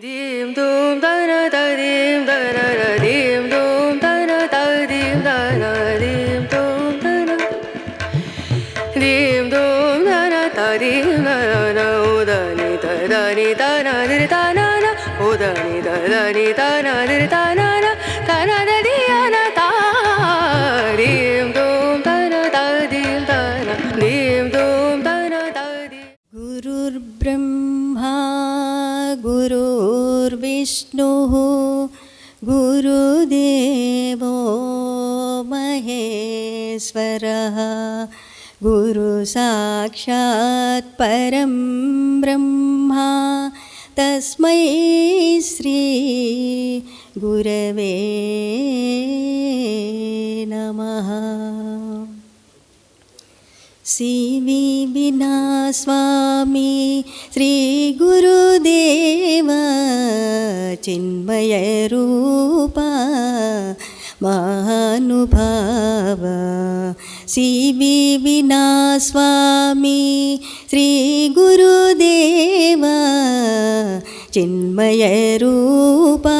dim dum da na da dim da na na dim dum da na da dim da na dim dum da na. Dim dum da na da dim da na na o da ni da da ni da na di da na na o da ni da da ni da गुरुसाक्षात् परं ब्रह्मा तस्मै श्री गुरवे नमः CV विना स्वामी श्रीगुरुदेव चिन्मयरूपा महानुभाव CV विना स्वामी श्रीगुरुदेव चिन्मयरूपा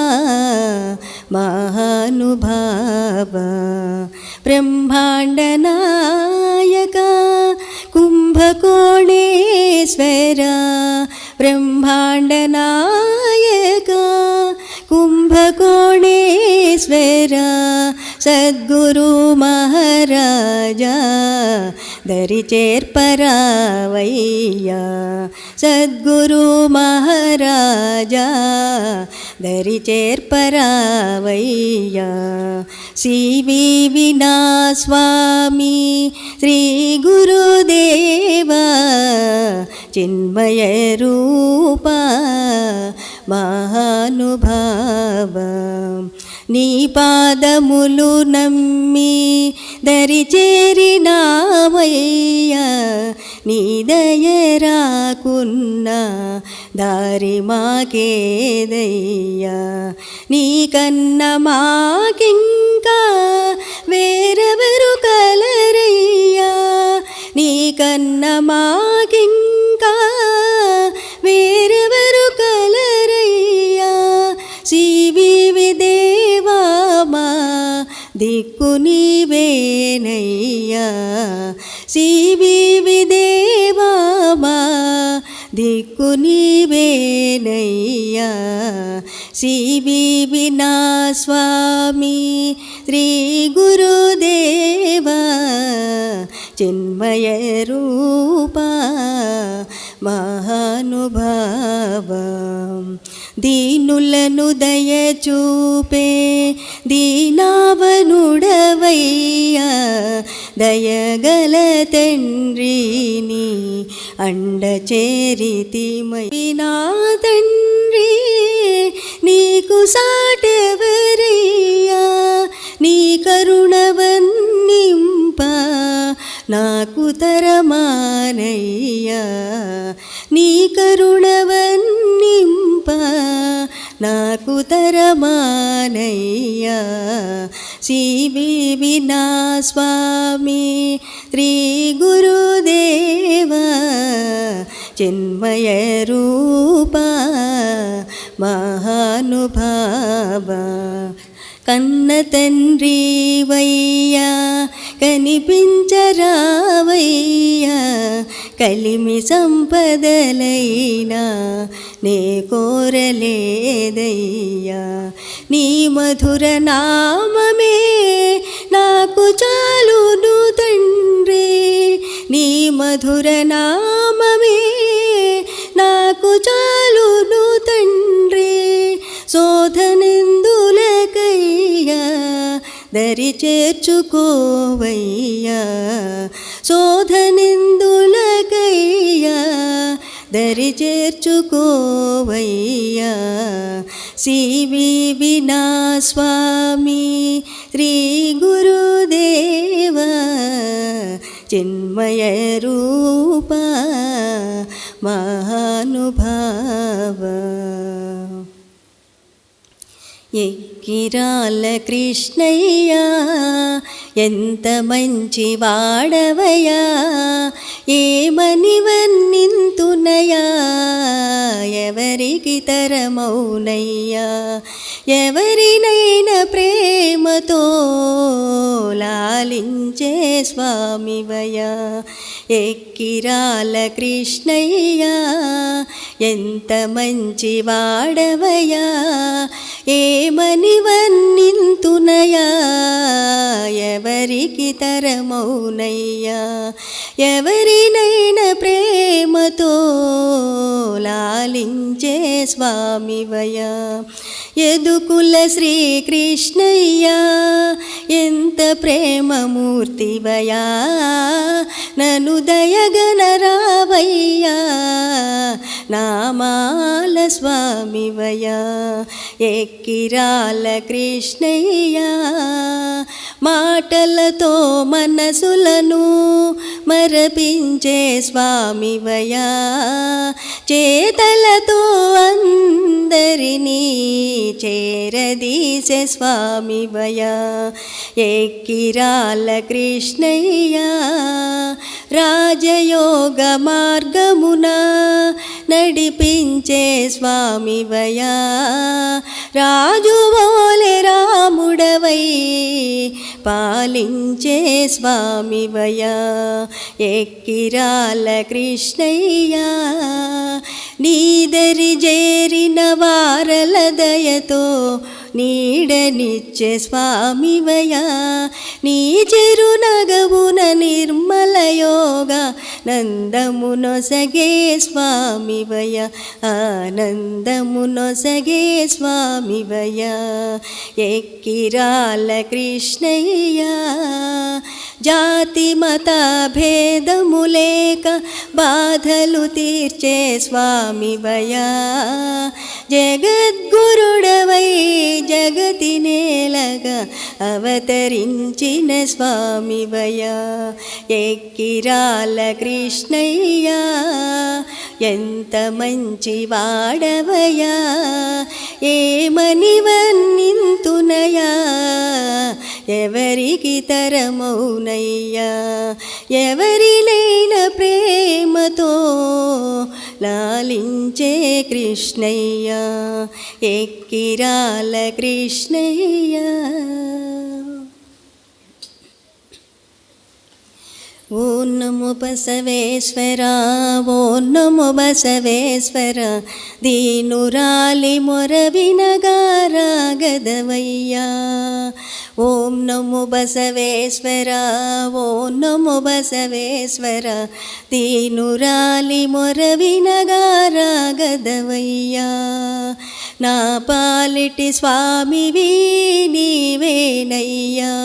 महानुभाव ब्रह्माण्डनायक कुम्भकोणेश्वर ब्रह्माण्डनायक कुम्भकोणेश्वर సద్గురు మహారాజా దరిచేర్పరావయ్యా సద్గురు మహారాజా దరిచేర్పరావయ్యా సివి వినాస్వామి శ్రీ గురుదేవా చిన్మయ రూప మహానుభావ. నీ పాదములు నమ్మి దరిచేరినామయ్యా నీ దయరాకున్నా దారి మాకేదయ్యా. నీ కన్న మాకింకా వేరెవరు కలరయ్యా. నీ కన్న మా దిక్కు నీవేనయ్యా. శివి విదేవామా దిక్కు నీవేనయ్యా. శివి వినా స్వామి శ్రీ గురుదేవా. చిన్మయ రూపా మహానుభావం. దీనులను దయచూపే దీనావనుడవయ్యా దయగల తండ్రిని అండ చేరితిమై నా తండ్రి నీకు సాటెవరయ్యా నీ కరుణవన్నింప నాకు తరమానయ్యా నీ కరుణవన్నింప నాకు తరమానయ్యా. శివి నా స్వామి శ్రీ గురుదేవ చిన్మయ రూప మహానుభావ. కన్న తండ్రి వయ్యా కనిపించరావయ్యా. కలిమి సంపదలైనా నే కోరలేదయ్యా. నీ మధుర నామమే నాకు చాలును తండ్రి. నీ మధుర నామమే నాకు చాలు దరి చేర్చుకోవయ్యా. శోధనిందులకయ్యా దరి చేర్చుకోవయ్యా. సివి వినా స్వామి శ్రీ గురుదేవ చిన్మయ రూప మహానుభావ. కిరాల కృష్ణయ్యా ఎంత మంచి వాడవయ్యా ఏమని వర్ణింతునయా ఎవరికి తరమౌనయ్యా ఎవరినైనా ప్రేమతో లాలించే స్వామివయా ఎక్కిరాల కృష్ణయ్యా ఎంత మంచి వాడవయ్యా ఏమని వర్ణింతునయా ఎవరికి తరమౌనయ్యా ఎవరినైనా ప్రేమతో లాలించే స్వామివయా ఎదుకుల శ్రీకృష్ణయ్యా ఎంత ప్రేమమూర్తివయా నను దయగనరావయ్యా నామాల స్వామివయా ఎక్కిరాల కృష్ణయ్య మాటలతో మనసులను మరపించే స్వామివయా చేతలతో అందరినీ చేరదీసే స్వామివయా ఎక్కిరాల కృష్ణయ్య రాజయోగ మార్గమున నడిపించే స్వామివయా రాజువోలె రాముడవై పాలించే స్వామివయా ఎక్కిరాల కృష్ణయ్యా నీదరి చేరిన వారల దయతో నీడనిచ్చే స్వామివయా నీ చిరునగవున నిర్మలయోగ నందమునొసగే స్వామివయ ఆనందమునొసగే స్వామివయ ఎక్కిరాల కృష్ణయ్యా జాతి మత భేదము లేక బాధలు తీర్చే స్వామివయ జగద్గురుడవ అవతరించిన స్వామివయా ఎక్కిరాల కృష్ణయ్యా ఎంత మంచి వాడవయా. ఏమని వర్ణింతునయా ఎవరికి తరమౌనయ్యా. ఎవరినైన ప్రేమతో లాలించే కృష్ణయ్య ఎక్కిరాల కృష్ణయ్య. ఓ నమో బసవేశ్వర ఓ నమో బసవేశ్వర. దీనురాలి మొరవినగారాగదవయ్యా ఓం నమో బసవేశ్వర ఓం నమో బసవేశ్వర. దీనురాలి మొరవినగారాగదవయ్యా నా పాలిటి స్వామివి నీవేనయ్యా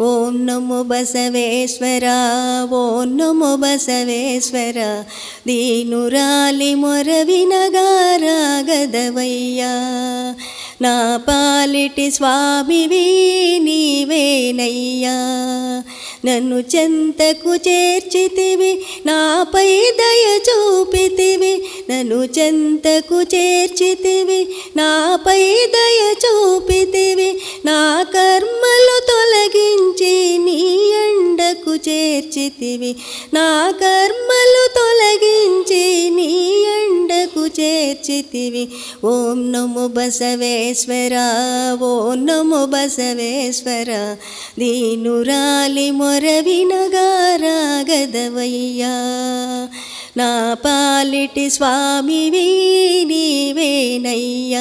ఓం నమో బసవేశ్వరా ఓ నమో బసవేశ్వర దీనురాలి మొరవినగారాగదవయ్యా నా పాలిటి స్వామివి నీవేనయ్యా. నన్ను చెంతకు చేర్చితివి నాపై దయ చూపితివి. నన్ను చెంతకు చేర్చితివి నాపై దయ చూపితివి. నా కర్మలు చేర్చితివి. నా కర్మలు తొలగించి నీ ఎండకు చేర్చితివి. ఓం నమో బసవేశ్వర ఓం నమో బసవేశ్వర. దీనురాలి మొరవినగారాగదవయ్యా నా పాలిటి స్వామివి నీవేనయ్యా.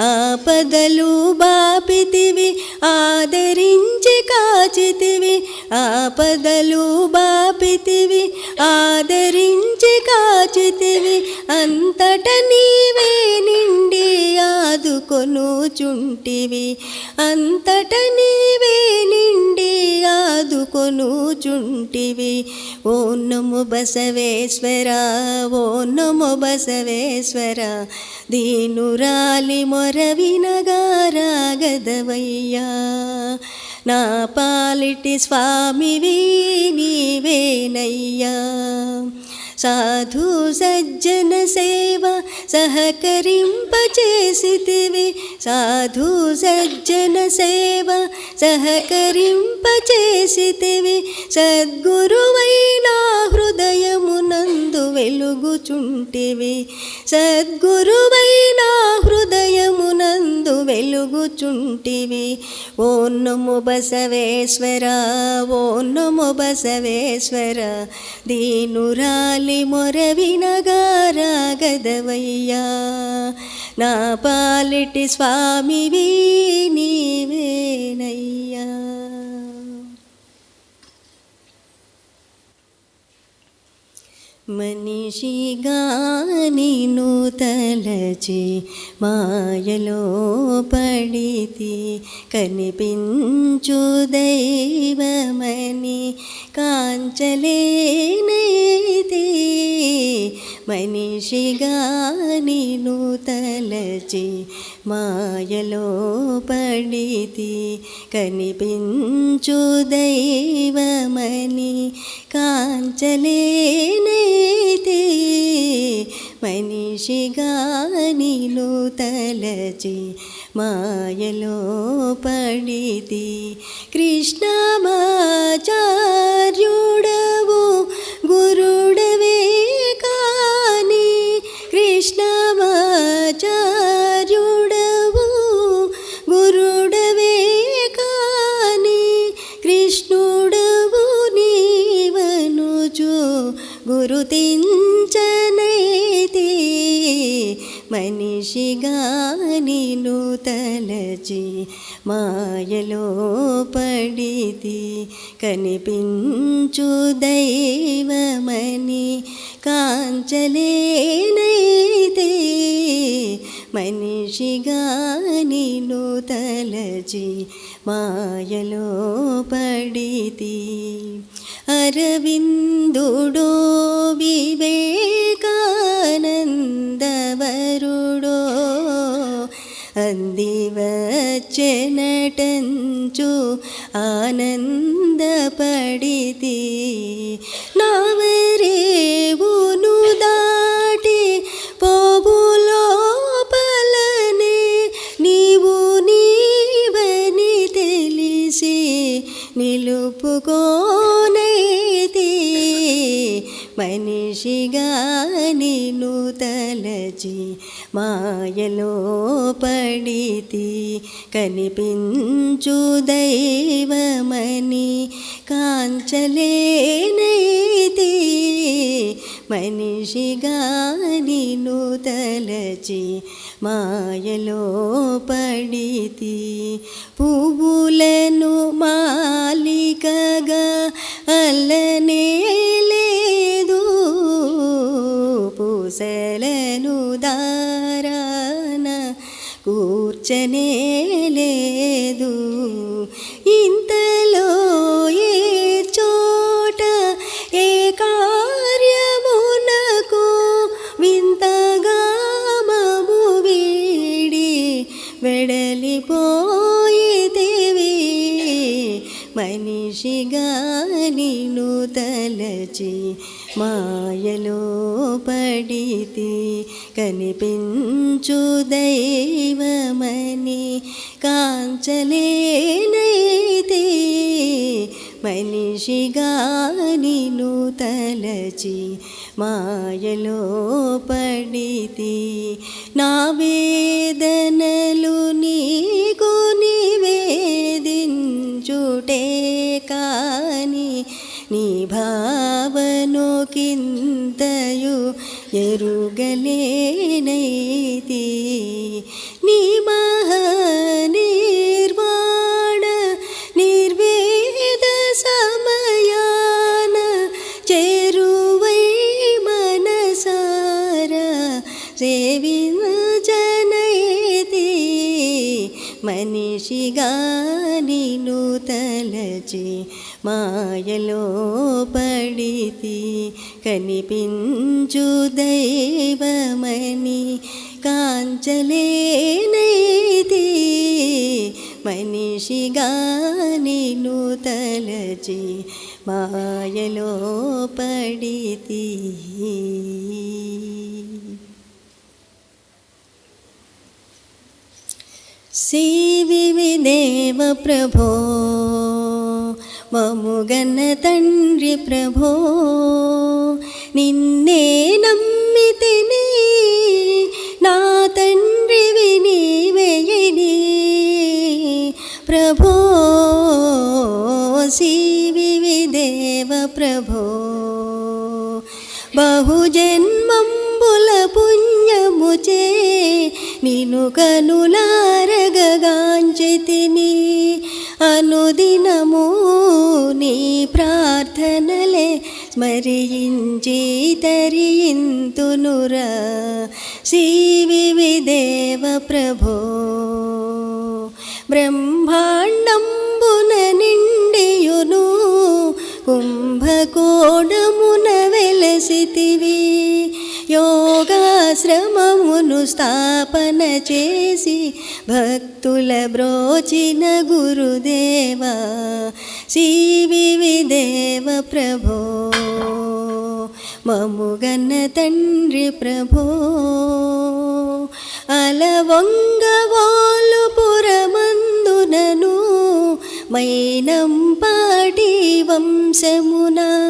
ఆపదలు బాపితివి ఆదరించి కాచితివి. ఆపదలు బాపితివి ఆదరించి కాచితివి. అంతట నీవే నిండి ఆదుకొనుచుంటివి. అంతట నీవే నిండి ఆదుకొనుచుంటివి. ఓ నమో బసవేశ్వర ఓ నమో బసవేశ్వర దీనురాలి మొరవినగారాగదవయ్యా నా పాలిటి స్వామివి నీవేనయ్యా. సాధు సజ్జన సేవ సహకరింపచేసితివి. సాధు సజ్జన సేవ సహకరింపచేసితివి. సద్గురువైనా హృదయమునందు వెలుగుచుంటివి. సద్గురువైనా హృదయమునందు వెలుగుచుంటివి. ఓ నమో బసవేశ్వర ఓ నమో బసవేశ్వర దీనురాలి తల్లి మొరవినగారాగదవయ్యా నా పాలిటి స్వామివి నీవేనయ్యా. మనిషిగా నిన్ను తలచి మాయలో పడితి కనిపించు దైవమని కాంచలేనైతే మనిషిగా నిన్ను తలచి మాయలో పడితి. కనిపించు దైవమని కాంచలేనైతే మనిషిగా నిన్ను తలచి మాయలో పడితి. కృష్ణమాచార్యుడవు గురుడవే కాని కృష్ణమాచార్యుడవు గురుడవే కాని కృష్ణుడవు నీవనుచు గురుతించనైతే మనిషిగా నిన్ను తలచి మాయలో పడితి కనిపించు దైవమని కాంచలేనైతే మనిషిగా నిన్ను తలచి మాయలో పడితి. అరవిందుడో వివేకానందవరుడో అంది అందివచ్చనటంచు ఆనందపడితి. నావరేవును దాటి పోబులోపలనే నీవు నీవని తెలిసి నిలుపుకోనైతే. మనిషిగా నిన్ను తలచి మాయలో పడితి. కనిపించు దైవమని కాంచలేనైతే మనిషిగా నిన్ను తలచి మాయలో పడితి. పువ్వులను మాలికగా అల్లనే లేదు పూసలను దా కూర్చనే లేదు. ఇంతలో ఏ చోట ఏ కార్యమునకు వింతగా మము వీడి వెడలిపోయితేవి మనిషిగా నిన్ను తలచి మాయలో పడితే. కనిపించు దైవమని కాంచలేనైతే మనిషిగా నిన్ను తలచి మాయలో పడితే నా వేదనలు నీ ఎరుగలేనైతి. నీ మహానిర్వాణ నిర్వేద సమయాన చేరువై మనసార సేవించనైతి. మనిషిగా నిన్ను తలచి మాయలో కనిపించు దైవమణి కాంచలేనైతి మనిషిగా నిన్ను తలచి మాయలో పడితి. సేవి దేవ ప్రభో మముగన్న తండ్రి ప్రభో నిన్నే నమ్మితిని నా తండ్రి నీవేయని ప్రభో శివి దేవ ప్రభో బహుజన్మంబుల పుణ్యముచే నిను కనులారగగాంచితిని. అనుదినము నీ ప్రార్థనలే స్మరించి తరియింతునురా శివి దేవ ప్రభో. బ్రహ్మాండంబున నిండియును కుంభకోణమున వెలసితివి. యోగాశ్రమమును స్థాపన చేసి భక్తుల బ్రోచిన గురుదేవా శివి దేవ ప్రభో. మముగన్న తండ్రి ప్రభో. అలవంగవాలు పురమందునను మైనం పాటి వంశమునా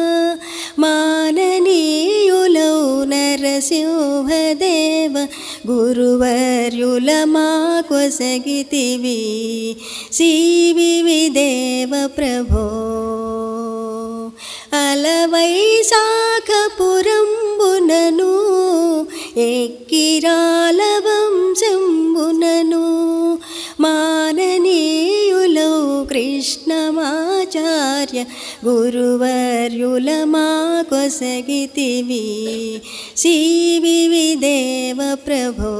నరసింహదేవ గురువర్యుల మా కొసగితివి శివి దేవ ప్రభో. అలవైశాఖపురంబునను ఎక్కిరాల వంశంబునను మాననీయులౌ కృష్ణమాచార్య గురువర్యుల మా కొసగితివి శివి దేవ ప్రభో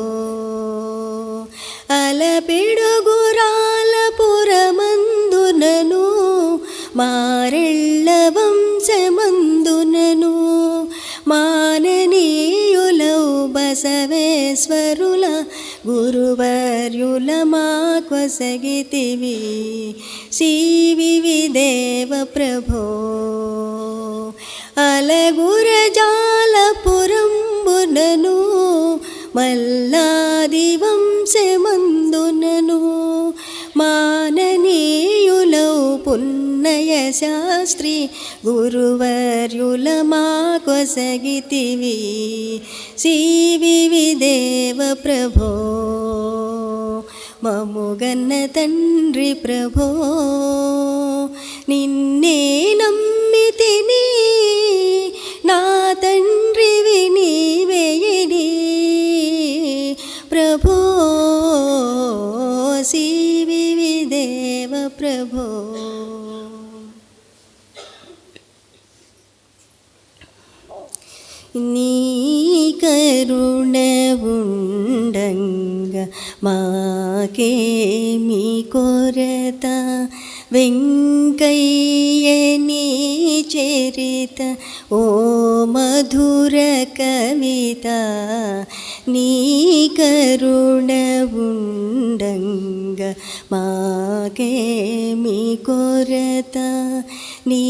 అలపిడుగురాల పురమందునను మారెళ్ళ వంశమందునను మాననీయులౌ బసవేశ్వరుల గురువర్యుల మా కొసగితివి శివి దేవ ప్రభో. అలగురజాలపురంబునను మల్లాది వంశమందునను మాననీయులౌ పున్నయ శాస్త్రి గురువర్యుల మా మముగన్న తండ్రి ప్రభో నిన్నే నమ్మితిని నా తండ్రివి నీవేయని ప్రభో శివి దేవ ప్రభో నీ కరుణ ఉండంగ మాకేమి కొరత వెంకయ్య నీ చరిత ఓ మధుర కవిత నీ కరుణ ఉండంగ మాకేమి కొరత నీ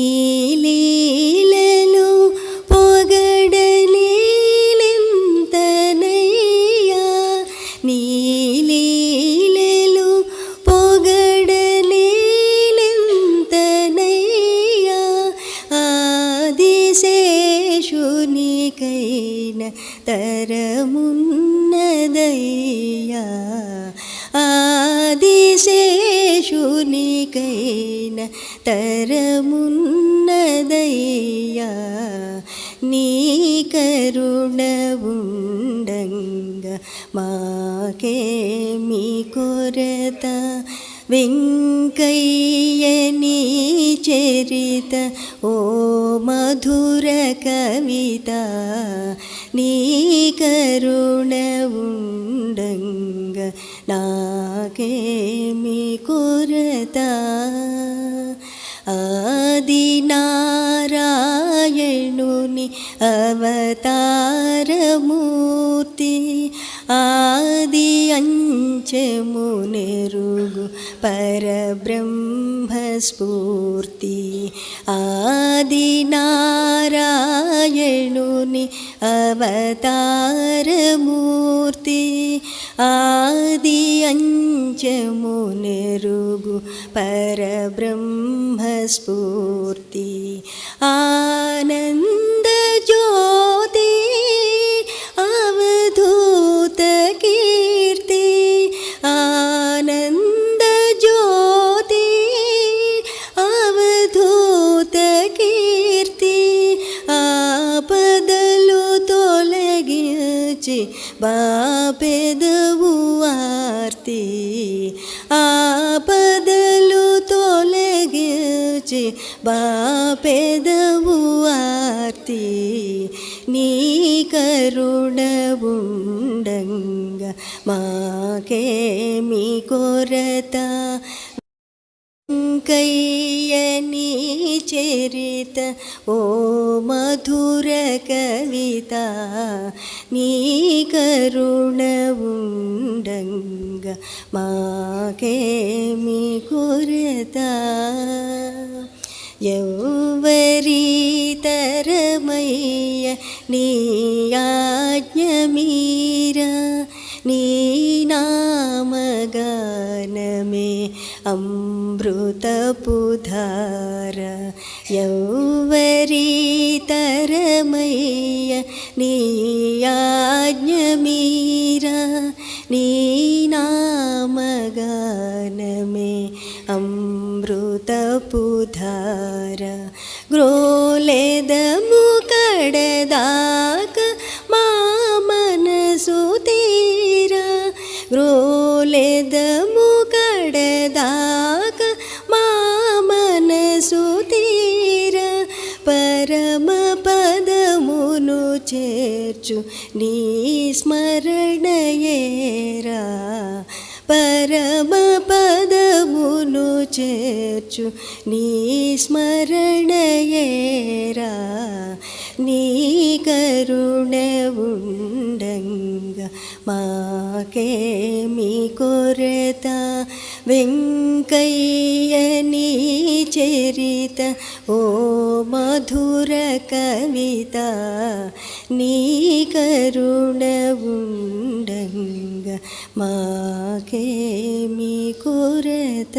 ఆదిశేషునికైన తరమున్నదయ్యా నీ కరుణ ఉండంగ మాకేమి కొరత. వెంకయ్యని చరిత ఓ మధుర కవిత నీ కరుణ ఉండంగ నాకేమి शारदा आदिनारायणुनि अवतारमूर्ति आदि अञ्चमुनिरुगु परब्रह्मस्फूर्ति आदिनारायणुनि अवतारमूर्ति ആദി അഞ്ചമുനെരുകു പരബ്രഹ്മസ്ഫൂർത്തി ആനന്ദ ജ്യോതി ఆర్తి ఆపదలు తొలగించి బాపెదవు ఆర్తి నీ కరుణ ఉండంగా మాకేమి కొరత. కయ్యని చరిత ఓ మధుర కవిత నీ కరుణ ఉండంగా మాకేమి కొరత. ఎవ్వరి తరమయ్య నీ ఆజ్ఞ మీరా? నీ నామగానమే అమృతపుధార యౌవరీతరమయ్య నీయాజ్ఞమీరా నీనామగానమే నీ చేర్చు. నీ స్మరణయేరా. పరమ పదమును చేర్చు. నీ స్మరణయేరా. నీ కరుణ ఉండంగా. మాకేమి కొరత. వెంకయ్య నీ చరిత. ఓ మధుర కవిత. నీ కరుణ ఉండంగా మాకేమి కొరత.